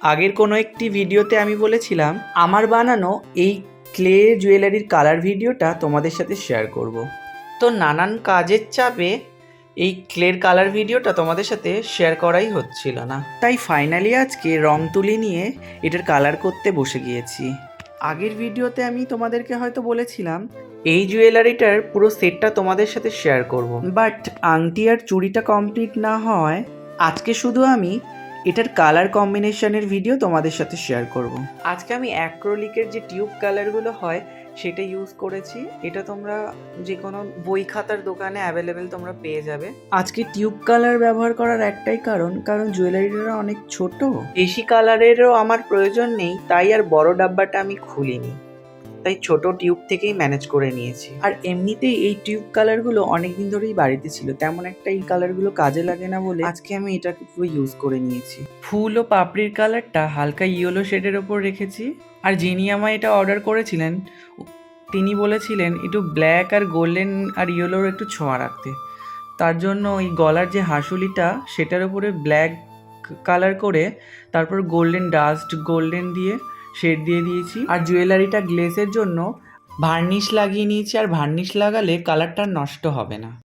আগের কোনো একটি ভিডিওতে আমি বলেছিলাম, আমার বানানো এই ক্লে জুয়েলারির কালার ভিডিওটা তোমাদের সাথে শেয়ার করব। তো নানান কাজের চাপে এই ক্লের কালার ভিডিওটা তোমাদের সাথে শেয়ার করাই হচ্ছিল না। তাই ফাইনালি আজকে রং তুলি নিয়ে এটার কালার করতে বসে গিয়েছি। আগের ভিডিওতে আমি তোমাদেরকে হয়তো বলেছিলাম, এই জুয়েলারিটার পুরো সেটটা তোমাদের সাথে শেয়ার করব। বাট আংটি আর চুড়িটা কমপ্লিট না হয় আজকে শুধু আমি এটার কালার কম্বিনেশনের ভিডিও তোমাদের সাথে শেয়ার করব। আজকে আমি অ্যাক্রোলিকের যে টিউব কালারগুলো হয় সেটা ইউজ করেছি। এটা তোমরা যে কোনো বই খাতার দোকানে অ্যাভেলেবেল তোমরা পেয়ে যাবে। আজকে টিউব কালার ব্যবহার করার একটাই কারণ কারণ জুয়েলারিটা অনেক ছোট। বেশি কালারেরও আমার প্রয়োজন নেই তাই আর বড় ডাব্বাটা আমি খুলিনি। তাই ছোট টিউব থেকেই ম্যানেজ করে নিয়েছি। আর এমনিতেই এই টিউব কালারগুলো অনেকদিন ধরেই বাড়িতে ছিল। তেমন একটা এই কালারগুলো কাজে লাগে না বলে আজকে আমি এটাকে পুরো ইউজ করে নিয়েছি। ফুল ও পাপড়ির কালারটা হালকা ইয়েলো শেডের ওপর রেখেছি। আর যিনি আমায় এটা অর্ডার করেছিলেন, তিনি বলেছিলেন একটু ব্ল্যাক আর গোল্ডেন আর ইয়েলোর একটু ছোঁয়া রাখতে। তার জন্য ওই গলার যে হাসুলিটা, সেটার উপরে ব্ল্যাক কালার করে তারপর গোল্ডেন ডাস্ট গোল্ডেন দিয়ে শেড দিয়ে দিয়েছি। আর জুয়েলারিটা গ্লেসের জন্য ভার্নিশ লাগিয়ে নিয়েছি, আর ভার্নিশ লাগালে কালারটা নষ্ট হবে না।